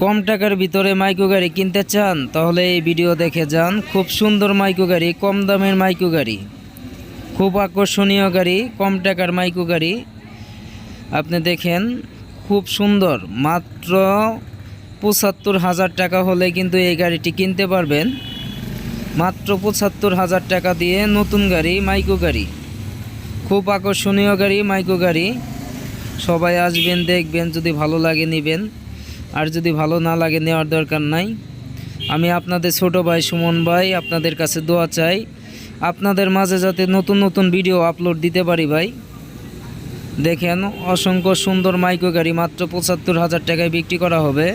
কম টাকার ভিতরে মাইক্রো গাড়ি কিনতে চান, তাহলে এই ভিডিও দেখে যান খুব সুন্দর মাইক্রো গাড়ি, কম দামের মাইক্রো গাড়ি। খুব আকর্ষণীয় গাড়ি, কম টাকার মাইক্রো গাড়ি। আপনি দেখেন, খুব সুন্দর। মাত্র পঁচাত্তর হাজার টাকা হলে কিন্তু এই গাড়িটি কিনতে পারবেন। মাত্র পঁচাত্তর হাজার টাকা দিয়ে নতুন গাড়ি মাইক্রো গাড়ি। খুব আকর্ষণীয় গাড়ি মাইক্রো গাড়ি। সবাই আসবেন, দেখবেন, যদি ভালো লাগে নেবেন। আর যদি ভালো না লাগে নেওয়ার দরকার নাই। আমি আপনাদের ছোট ভাই সুমন ভাই আপনাদের কাছে দোয়া চাই। আপনাদের মাঝে যাতে নতুন নতুন ভিডিও আপলোড দিতে পারি ভাই। দেখেন, অসংখ্য সুন্দর মাইক্রো গাড়ি মাত্র পঁচাত্তর হাজার টাকায় বিক্রি করা হবে।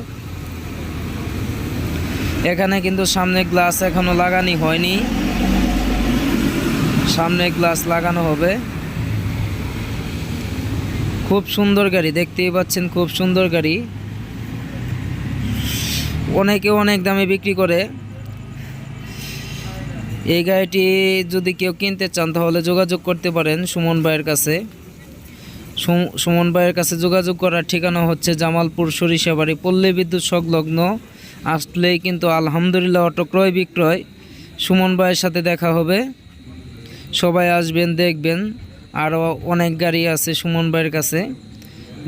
এখানে কিন্তু সামনে গ্লাস এখনও লাগানি হয়নি। সামনে গ্লাস লাগানো হবে। খুব সুন্দর গাড়ি, দেখতেই পাচ্ছেন খুব সুন্দর গাড়ি। অনেকে অনেক দামে বিক্রি করে। এই গাড়িটি যদি কেউ কিনতে চান, তাহলে যোগাযোগ করতে পারেন সুমন ভাইয়ের কাছে। সুম- সুমন ভাইয়ের কাছে যোগাযোগ করার ঠিকানা হচ্ছে জামালপুর সরিষাবাড়ি পল্লী বিদ্যুৎ সংলগ্ন। আসলেই কিন্তু আলহামদুলিল্লাহ অটো ক্রয় বিক্রয় সুমন ভাইয়ের সাথে দেখা হবে। সবাই আসবেন, দেখবেন। আরও অনেক গাড়ি আছে সুমন ভাইয়ের কাছে।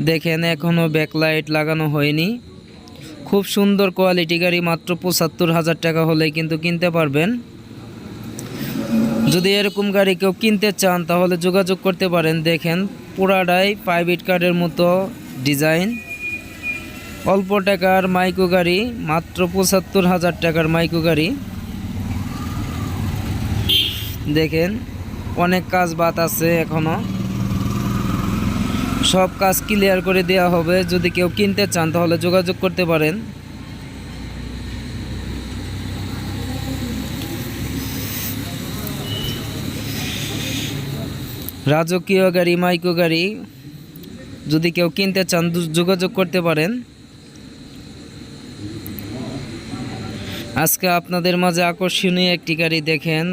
দেখেন এখনও ব্যাকলাইট লাগানো হয়নি। খুব সুন্দর কোয়ালিটি গাড়ি মাত্র পঁচাত্তর হাজার টাকা হলে কিন্তু কিনতে পারবেন। যদি এরকম গাড়ি কেউ কিনতে চান, তাহলে যোগাযোগ করতে পারেন। দেখেন, পুরাটাই প্রাইভেট কার্ডের মতো ডিজাইন অল্প টাকার মাইক্রো গাড়ি, মাত্র পঁচাত্তর হাজার টাকার মাইক্রো গাড়ি। দেখেন, অনেক কাজ বাত আছে এখনও। সব কাজ ক্লিয়ার করে দেওয়া হবে। যদি কেউ কিনতে চান, তাহলে যোগাযোগ করতে পারেন। রাজকীয় গাড়ি, মাইক্রো গাড়ি, যদি কেউ কিনতে চান যোগাযোগ করতে পারেন। আজকে আপনাদের মাঝে আকর্ষণীয় একটি গাড়ি দেখেন।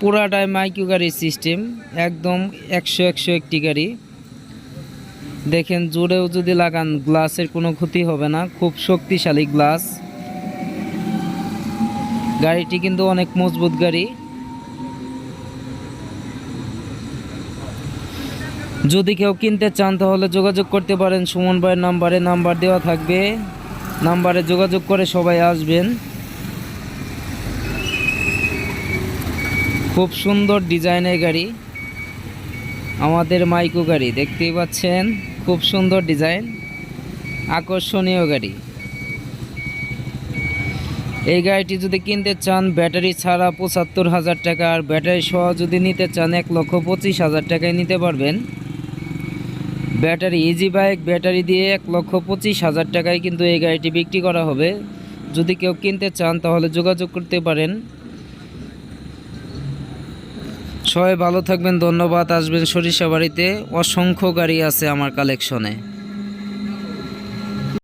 পুরাটাই মাইক্রো গাড়ির সিস্টেম একদম একশো একশো একটি গাড়ি। দেখেন জোরেও যদি লাগান, গ্লাসের কোনো ক্ষতি হবে না। খুব শক্তিশালী গ্লাস। গাড়িটি কিন্তু অনেক মজবুত গাড়ি। যদি কেউ কিনতে চান, তাহলে যোগাযোগ করতে পারেন। সুমন ভাইয়ের নাম্বারে নাম্বার দেওয়া থাকবে। নাম্বারে যোগাযোগ করে সবাই আসবেন। খুব সুন্দর ডিজাইনের গাড়ি। আমাদের মাইকো গাড়ি, দেখতেই পাচ্ছেন। খুব সুন্দর ডিজাইন। আকর্ষণীয় গাড়ি। এই গাড়িটি যদি কিনতে চান, ব্যাটারি ছাড়া পঁচাত্তর হাজার টাকা, আর ব্যাটারি সহ যদি নিতে চান, এক লক্ষ পঁচিশ হাজার টাকায় নিতে পারবেন। ব্যাটারি ইজি বাইক ব্যাটারি দিয়ে এক লক্ষ পঁচিশ হাজার টাকায় কিন্তু এই গাড়িটি বিক্রি করা হবে। যদি কেউ কিনতে চান, তাহলে যোগাযোগ করতে পারেন। সবাই ভালো থাকবেন ধন্যবাদ। আসবেন সরিষা বাড়িতে অসংখ্য গাড়ি আছে আমার কালেকশনে